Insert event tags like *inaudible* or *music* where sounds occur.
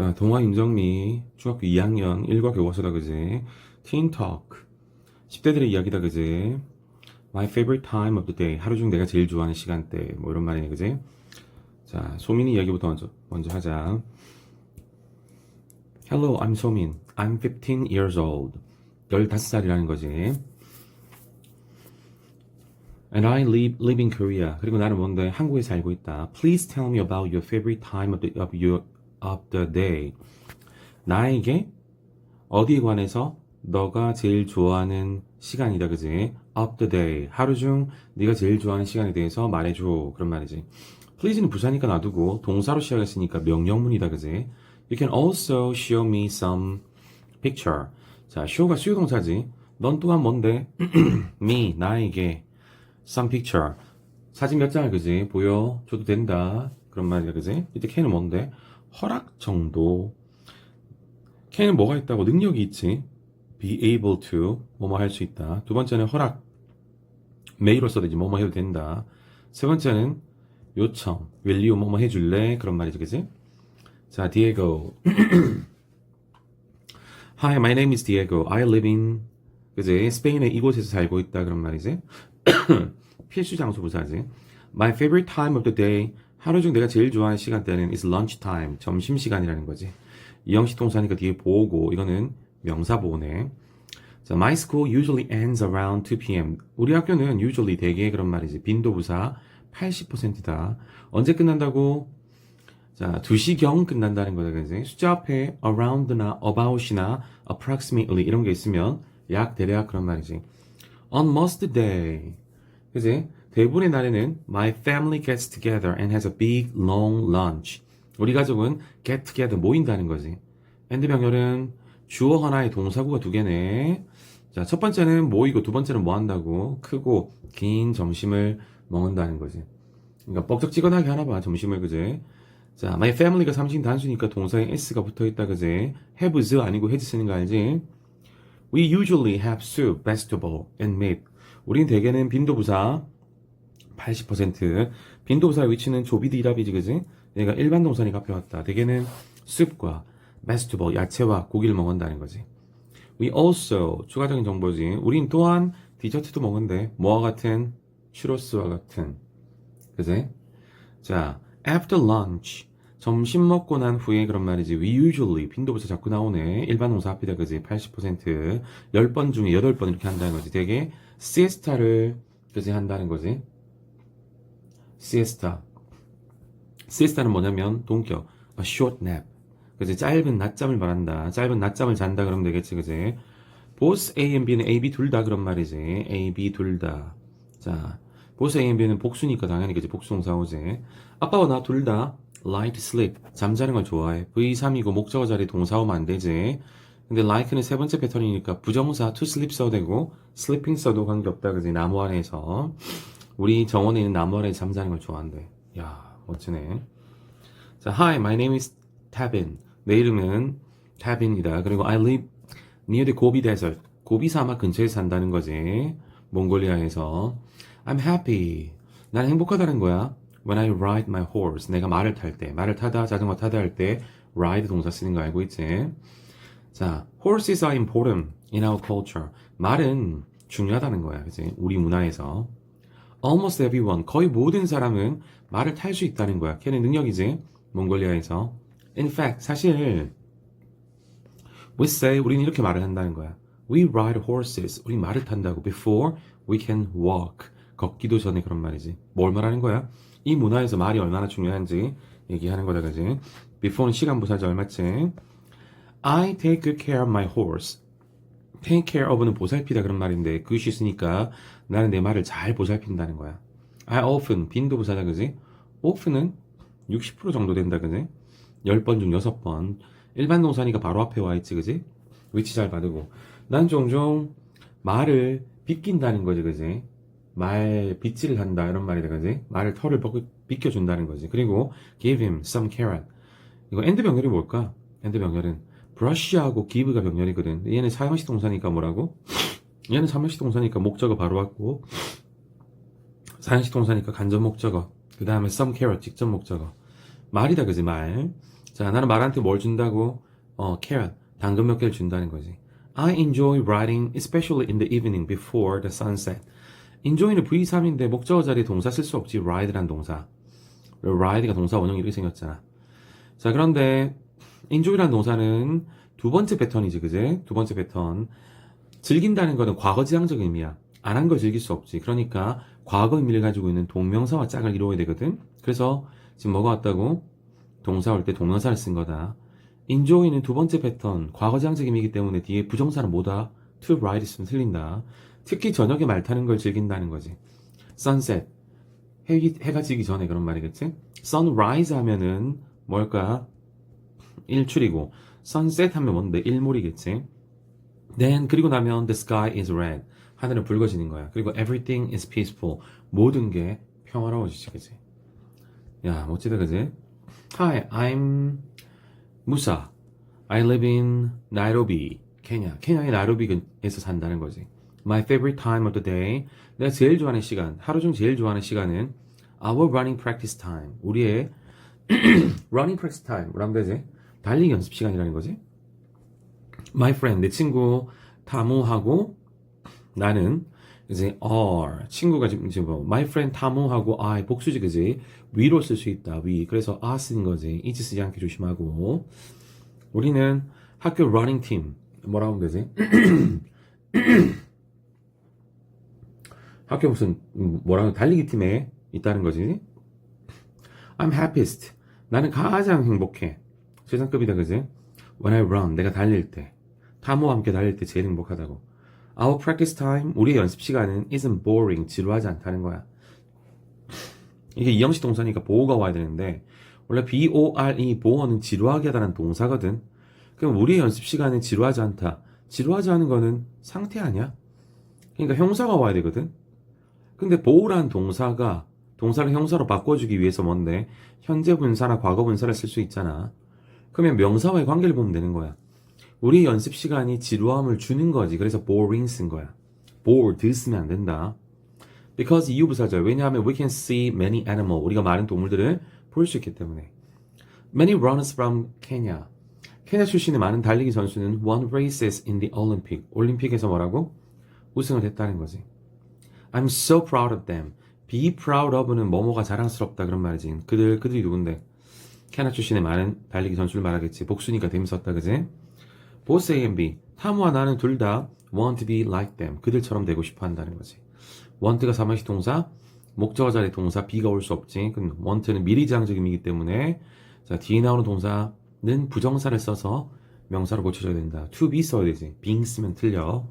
자, 동화 윤정미, 중학교 2학년 1과 교과서다, 그지? Teen Talk. 10대들의 이야기다, 그지? My favorite time of the day. 하루 중 내가 제일 좋아하는 시간대. 뭐 이런 말이네, 그지? 자, 소민이 이야기부터 먼저, 먼저 하자. Hello, I'm 소민. I'm 15 years old. 15살이라는 거지. And I live, live in Korea. 그리고 나는 뭔데? 한국에 살고 있다. Please tell me about your favorite time of the, of your, of the day. 나에게 어디에 관해서 너가 제일 좋아하는 시간이다, 그지? Of the day. 하루 중 네가 제일 좋아하는 시간에 대해서 말해줘. 그런 말이지. Please는 부사니까 놔두고 동사로 시작했으니까 명령문이다, 그지? You can also show me some picture. 자, show가 수요동사지. 넌 또한 뭔데? *clears throat* me, 나에게. some picture. 사진 몇 장을 그지? 보여줘도 된다. 그런 말이야, 그지? 이때 can은 뭔데? 허락 정도. can은 뭐가 있다고? 능력이 있지. be able to. 뭐뭐 할 수 있다. 두 번째는 허락. may로 써야지. 뭐뭐 해도 된다. 세 번째는 요청. will you 뭐뭐 해줄래? 그런 말이지, 그지? 자, Diego. *clears throat* Hi, my name is Diego. I live in, 그지? 스페인의 이곳에서 살고 있다. 그런 말이지. *clears throat* 필수 장소 부사지. My favorite time of the day. 하루 중 내가 제일 좋아하는 시간대는 is lunch time. 점심 시간이라는 거지. 이형식 동사니까 뒤에 보고 이거는 명사 보네. 자, my school usually ends around 2 p.m. 우리 학교는 usually 대개 그런 말이지. 빈도 부사 80%다. 언제 끝난다고? 자, 2시경 끝난다는 거다, 그지? 숫자 앞에 around나 about이나 approximately 이런 게 있으면 약, 대략 그런 말이지. On most day. 그지? 대부분의 날에는 my family gets together and has a big long lunch. 우리 가족은 get together 모인다는 거지. and 병렬은 주어 하나에 동사구가 두 개네. 자, 첫 번째는 모이고 두 번째는 뭐 한다고? 크고 긴 점심을 먹는다는 거지. 그러니까 뻑적지근하게 하나 봐, 점심을 그지? 자, my family가 삼신 단수니까 동사에 s가 붙어 있다 그지? have's 아니고 has 쓰는 거 알지? We usually have soup, vegetable, and meat. 우린 대개는 빈도부사 80% 빈도부사의 위치는 조비드 이랍이지 그지? 얘가 일반 동사니까 앞에 왔다. 대개는 soup과 vegetable, 야채와 고기를 먹는다는 거지. We also 추가적인 정보지. 우린 또한 디저트도 먹는데 뭐와 같은 슈로스와 같은 그지? 자, after lunch 점심 먹고 난 후에 그런 말이지. We usually 빈도부사 자꾸 나오네. 일반 동사 앞이다 그지? 80% 10번 중에 8번 이렇게 한다는 거지. 되게 siesta를 그지 한다는 거지. Siesta. siesta는 뭐냐면 동격. a short nap. 그지? 짧은 낮잠을 말한다. 짧은 낮잠을 잔다 그러면 되겠지. 그지? both A and B는 A, B 둘 다 그런 말이지. A, B 둘 다. 자, both A and B는 복수니까 당연히 그지? 복수동사 오지. 아빠와 나 둘 다 like to sleep. 잠자는 걸 좋아해. V3이고 목적어 자리 동사 오면 안 되지. 근데 like는 세 번째 패턴이니까 부정사 to sleep 써도 되고 sleeping 써도 관계없다 그지? 나무 아래에서. 우리 정원에 있는 나무 아래에 잠자는 걸 좋아한대. 야, 멋지네. 자, hi, my name is Tabin. 내 이름은 Tabin이다. 그리고 I live near the Gobi Desert. 고비 사막 근처에 산다는 거지. 몽골리아에서. I'm happy. 난 행복하다는 거야. When I ride my horse. 내가 말을 탈 때. 말을 타다, 자전거 타다 할 때 ride 동사 쓰는 거 알고 있지? 자, horses are important in our culture. 말은 중요하다는 거야. 그지? 우리 문화에서. Almost everyone. 거의 모든 사람은 말을 탈 수 있다는 거야. 걔는 능력이지. 몽골리아에서. In fact, 사실 we say 우리는 이렇게 말을 한다는 거야. We ride horses. 우리 말을 탄다고. Before we can walk. 걷기도 전에 그런 말이지. 뭘 말하는 거야? 이 문화에서 말이 얼마나 중요한지 얘기하는 거다, 그지? Before는 시간 부사지 얼마치? I take good care of my horse. Take care of는 보살피다 그런 말인데 그것이 있으니까 나는 내 말을 잘 보살핀다는 거야. I often 빈도 부사다 그지? often은 60% 정도 된다 그지? 10번 중 6번 일반 동사니까 바로 앞에 와 있지 그지? 위치 잘 받고 난 종종 말을 빗긴다는 거지 그지? 말 빗질을 한다 이런 말이다 그지? 말을 털을 벗- 빗겨준다는 거지 그리고 give him some carrot 이거 엔드 병렬이 뭘까? 엔드 병렬은 brush하고 give가 병렬이거든 얘는 사형식 동사니까 뭐라고? *sniffs* 얘는 삼형식 동사니까 목적어 바로 왔고 사형식 동사니까 간접 목적어 그 다음에 some carrot 직접 목적어 말이다 그지 말 자, 나는 말한테 뭘 준다고? 어, carrot. 당근 몇 개를 준다는 거지. I enjoy writing, especially in the evening before the sunset. enjoy는 V3인데 목적어 자리에 동사 쓸 수 없지. ride란 동사. ride가 동사 원형 이렇게 생겼잖아. 자, 그런데 enjoy란 동사는 두 번째 패턴이지, 그제? 두 번째 패턴. 즐긴다는 거는 과거지향적 의미야. 안 한 걸 즐길 수 없지. 그러니까 과거 의미를 가지고 있는 동명사와 짝을 이루어야 되거든. 그래서 지금 뭐가 왔다고? 동사 올 때 동명사를 쓴 거다. enjoy는 두 번째 패턴, 과거지향적 의미이기 때문에 뒤에 부정사는 뭐다? to write 있으면 틀린다. 특히 저녁에 말 타는 걸 즐긴다는 거지. sunset. 해, 해가 지기 전에 그런 말이겠지? sunrise 하면은 뭘까? 일출이고, sunset 하면 뭔데? 일몰이겠지? Then, 그리고 나면 the sky is red. 하늘은 붉어지는 거야. 그리고 everything is peaceful. 모든 게 평화로워지지, 그지? 야, 멋지다, 그지? Hi, I'm 무사. I live in Nairobi, 케냐. 케냐의 나이로비에서 산다는 거지. My favorite time of the day. 내가 제일 좋아하는 시간, 하루 중 제일 좋아하는 시간은 our running practice time. 우리의 running practice time. 뭐라면 되지? 달리기 연습 시간이라는 거지. My friend, 내 친구 타무하고 나는 이제 are 친구가 지금 지금 뭐 my friend 타무하고 I 복수지 그지? 위로 쓸 수 있다 위 그래서 are 쓰는 거지. 이지 쓰지 않게 조심하고. 우리는 학교 running team 뭐라고 하면 되지? *clears throat* 학교 무슨 음, 뭐라고 달리기 팀에 있다는 거지. I'm happiest. 나는 가장 행복해 최상급이다 그지 When I run 내가 달릴 때 타무와 함께 달릴 때 제일 행복하다고 Our practice time, 우리의 연습 시간은 isn't boring, 지루하지 않다는 거야. 이게 이형식 동사니까 보호가 와야 되는데, 원래 B-O-R-E, 보호는 지루하게 하다는 동사거든. 그럼 우리의 연습 시간은 지루하지 않다. 지루하지 않은 거는 상태 아니야? 그러니까 형사가 와야 되거든. 근데 보호란 동사가 동사를 형사로 바꿔주기 위해서 뭔데? 현재 분사나 과거 분사를 쓸 수 있잖아. 그러면 명사와의 관계를 보면 되는 거야. 우리 연습 시간이 지루함을 주는 거지. 그래서 boring 쓴 거야. bored 쓰면 안 된다. Because 이유 부사절. 왜냐하면 we can see many animal. 우리가 많은 동물들을 볼 수 있기 때문에. Many runners from Kenya. 케냐 출신의 많은 달리기 선수는 won races in the Olympic. 올림픽에서 뭐라고? 우승을 했다는 거지. I'm so proud of them. Be proud of는 뭐뭐가 자랑스럽다 그런 말이지. 그들 그들이 누군데? 케냐 출신의 많은 달리기 선수를 말하겠지. 복수니까 됨 썼다 그지? both A and B. 타무와 나는 둘 다 want to be like them. 그들처럼 되고 싶어 한다는 거지. want가 사마식 동사, 목적어 자리 동사 B가 올 수 없지. 그럼 want는 미리지향적 의미이기 때문에 자, 뒤에 나오는 동사는 부정사를 써서 명사로 고쳐줘야 된다. to be 써야 되지. being 쓰면 틀려.